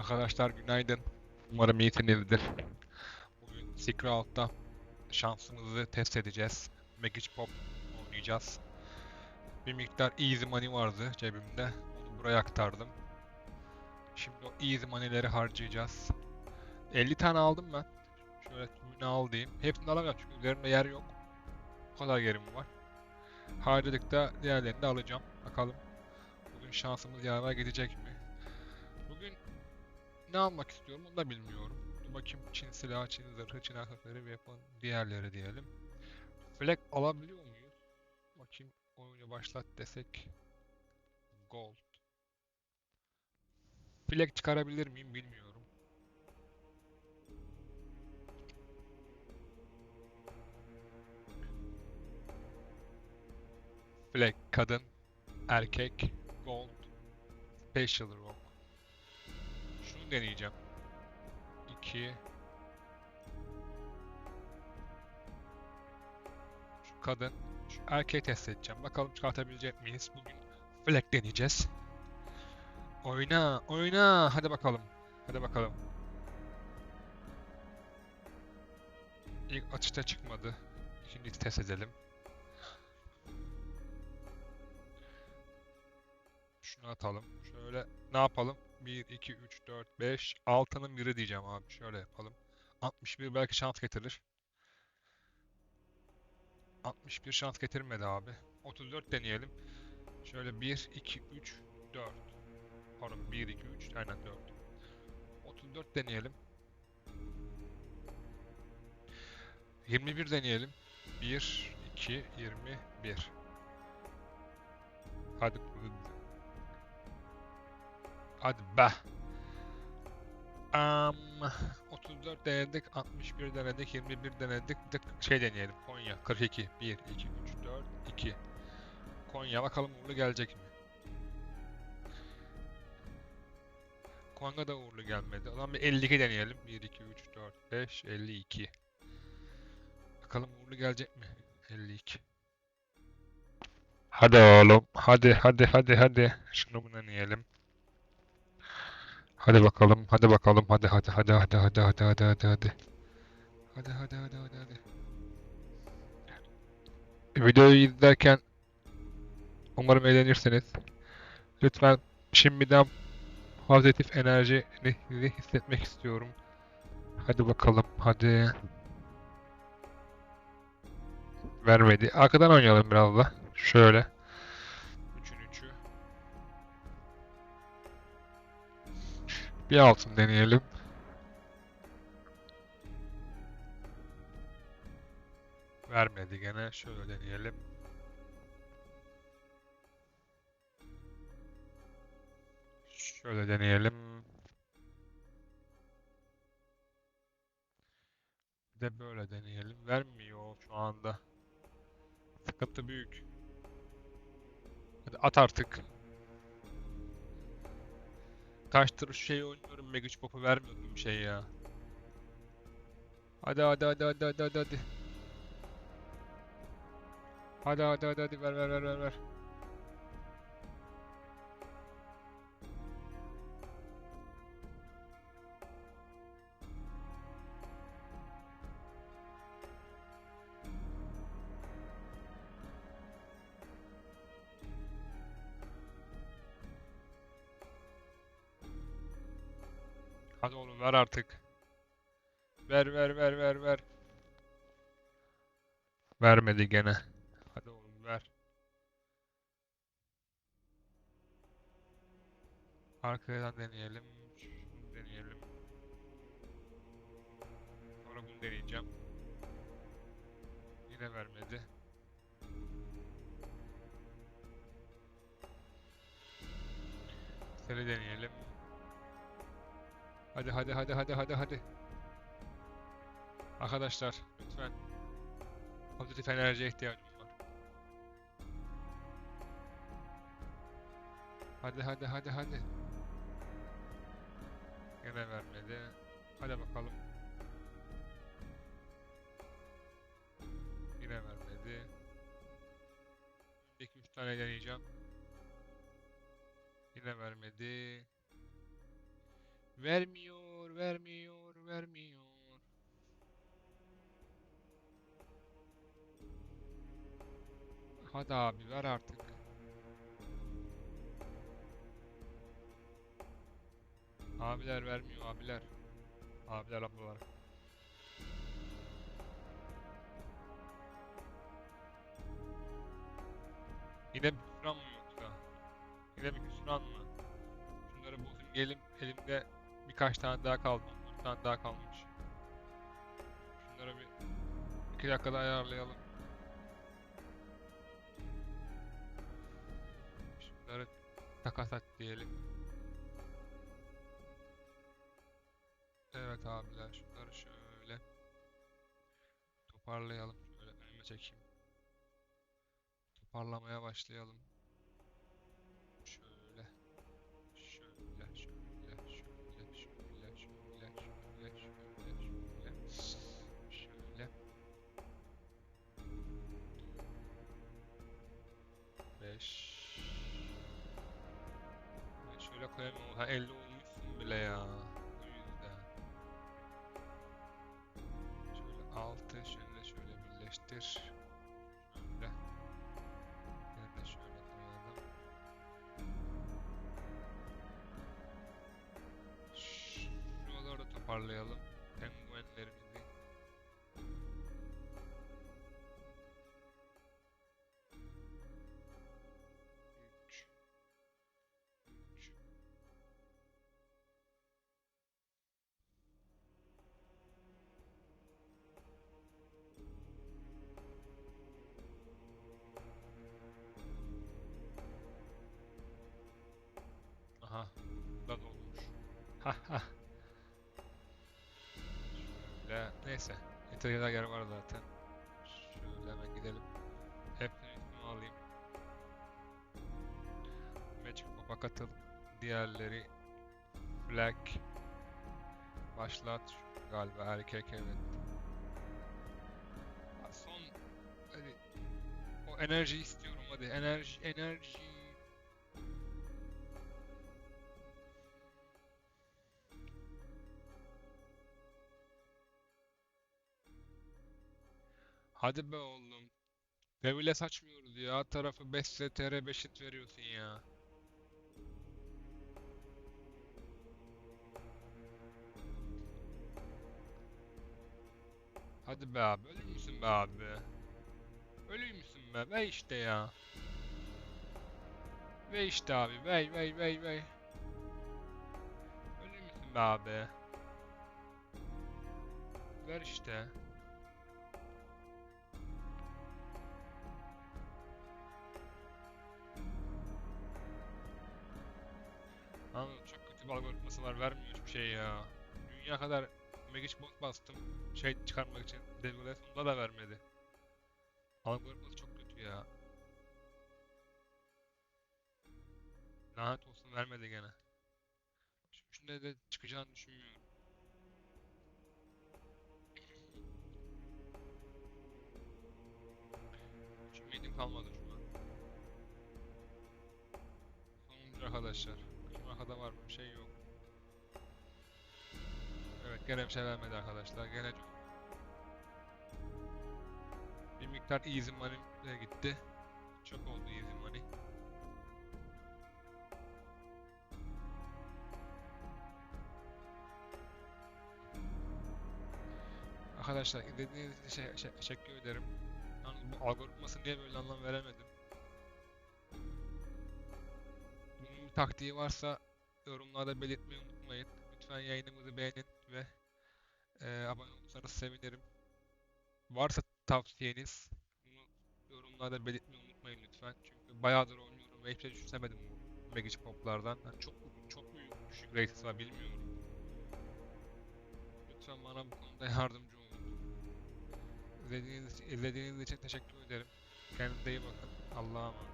Arkadaşlar günaydın. Umarım iyisinizdir. Bugün Secret Out'ta şansımızı test edeceğiz. Magic Pop oynayacağız. Bir miktar easy money vardı cebimde. Onu buraya aktardım. Şimdi o easy money'leri harcayacağız. 50 tane aldım ben. Şöyle tümünü al diyeyim. Hepsini alamıyorum çünkü üzerimde yer yok. Bu kadar yerim var. Harcadıkta diğerlerini de alacağım. Bakalım. Bugün şansımız yaver gidecek mi? Ne almak istiyorum onu da bilmiyorum. Dur bakayım Çin silahı, Çin zırhı, Çin aksesuarı ve yapın diğerleri diyelim. Flag alabiliyor muyuz? Bakayım oyunu başlat desek. Gold. Flag çıkarabilir miyim bilmiyorum. Flag kadın, erkek, gold, special rock. Deneyeceğim. 2 Şu kadın, şu erkeği test edeceğim. Bakalım çıkartabilecek miyiz? Bugün flag deneyeceğiz. Oyna, oyna. Hadi bakalım. Hadi bakalım. İlk atışta çıkmadı. Şimdi test edelim. Şunu atalım. Şöyle ne yapalım? 1, 2, 3, 4, 5. Altının biri diyeceğim abi. Şöyle yapalım. 61 belki şans getirir. 61 şans getirmedi abi. 34 deneyelim. Şöyle 1, 2, 3, 4. Pardon 1, 2, 3. Aynen 4. 34 deneyelim. 21 deneyelim. 1, 2, 21. Hadi. Hadi be. Am 34 denedik, 61 denedik, 21 denedik. Bir şey deneyelim. Konya 42. 1 2 3 4 2. Konya bakalım uğurlu gelecek mi? Konya da uğurlu gelmedi. O zaman bir 52 deneyelim. 1 2 3 4 5 52. Bakalım uğurlu gelecek mi? 52. Hadi oğlum. Hadi hadi hadi hadi. Şunu bunu deneyelim. Hadi bakalım, hadi bakalım, hadi hadi hadi hadi hadi hadi hadi hadi hadi. Hadi hadi hadi hadi hadi. Videoyu izlerken umarım eğlenirsiniz. Lütfen şimdiden pozitif enerjinizi hissetmek istiyorum. Hadi bakalım, hadi. Vermedi. Arkadan oynayalım biraz da. Şöyle. Bir altın deneyelim. Vermedi gene. Şöyle deneyelim. Şöyle deneyelim. Bir de böyle deneyelim. Vermiyor şu anda. Sıkıntı büyük. Hadi at artık. Kaçtır şu şeyi oynuyorum Magic Pop'u vermiyordum şey ya. Hadi hadi hadi hadi hadi hadi. Hadi hadi hadi hadi ver ver ver ver ver. Hadi oğlum ver artık. Ver ver ver ver ver. Vermedi gene. Hadi oğlum ver. Arkadan deneyelim. Şunu deneyelim. Sonra bunu deneyeceğim. Yine vermedi. Seni deneyelim. Hadi hadi hadi hadi hadi hadi. Arkadaşlar lütfen pozitif enerjiye ihtiyacım var. Hadi hadi hadi hadi. Gene vermedi. Hadi bakalım. Yine vermedi. 2-3 tane deneyeceğim. Yine vermedi. Vermiyor, vermiyor, vermiyor. Hadi abi ver artık. Abiler vermiyor abiler. Abiler ablalar. Yine bir hüsran mı yoksa? Yine bir hüsran mı? Şunları bozayım gelim. Elimde birkaç tane daha kaldı. 14 tane daha kalmış. Şunları bir iki dakikada ayarlayalım. Şunları takas et diyelim. Evet abiler şunları şöyle toparlayalım. Şöyle önüme çekeyim. Toparlamaya başlayalım. Ben şöyle koyamıyorum. Ha 50 olmuşsun bile ya. O yüzden. Şöyle 6 şöyle şöyle birleştir. Şöyle. De şöyle koyalım. Şuraları toparlayalım. Aha. Da dolmuş. Haha. Şöyle. Neyse. Yeteri yer var zaten. Şöyle hemen gidelim. Hepsini üstüme alayım. Magic Pop'a katıl. Diğerleri Flag. Başlat. Galiba erkek evet. Ha, Son hadi o enerji istiyorum hadi enerji enerji. Hadi be oğlum. Devile saçmıyoruz ya. Tarafı 5 STR 5 hit veriyorsun ya. Hadi be abi. Ölür müsün be abi? Ölür müsün be? Ve işte ya. Ve işte abi. Vey vey vey vey. Ölür müsün be abi? Ver işte. Anladım çok kötü bir algoritması var vermiyor hiçbir şey ya. Dünya kadar Magic Bot bastım şey çıkarmak için Devil onda da vermedi. Algoritması çok kötü ya. Lanet olsun vermedi gene. Üçünde de çıkacağını düşünmüyorum. Hiç ümidim kalmadı şu an. Sonuncu arkadaşlar. Arkada var mı? Bir şey yok. Evet gene bir şey vermedi arkadaşlar. Gene çok... Bir miktar easy money de gitti. Çok oldu easy money. Arkadaşlar izlediğiniz için şey, şey, teşekkür ederim. Yalnız bu algoritması niye böyle anlam veremedim. Bunun bir taktiği varsa yorumlarda belirtmeyi unutmayın. Lütfen yayınımızı beğenin ve e, abone olursanız sevinirim. Varsa tavsiyeniz bunu yorumlarda belirtmeyi unutmayın lütfen. Çünkü bayağıdır oynuyorum ve hiçbir şey düşünemedim bu Magic Pop'lardan. Yani çok çok mu düşük rated var bilmiyorum. Lütfen bana bu konuda yardımcı olun. İzlediğiniz, izlediğiniz için teşekkür ederim. Kendinize iyi bakın. Allah'a emanet.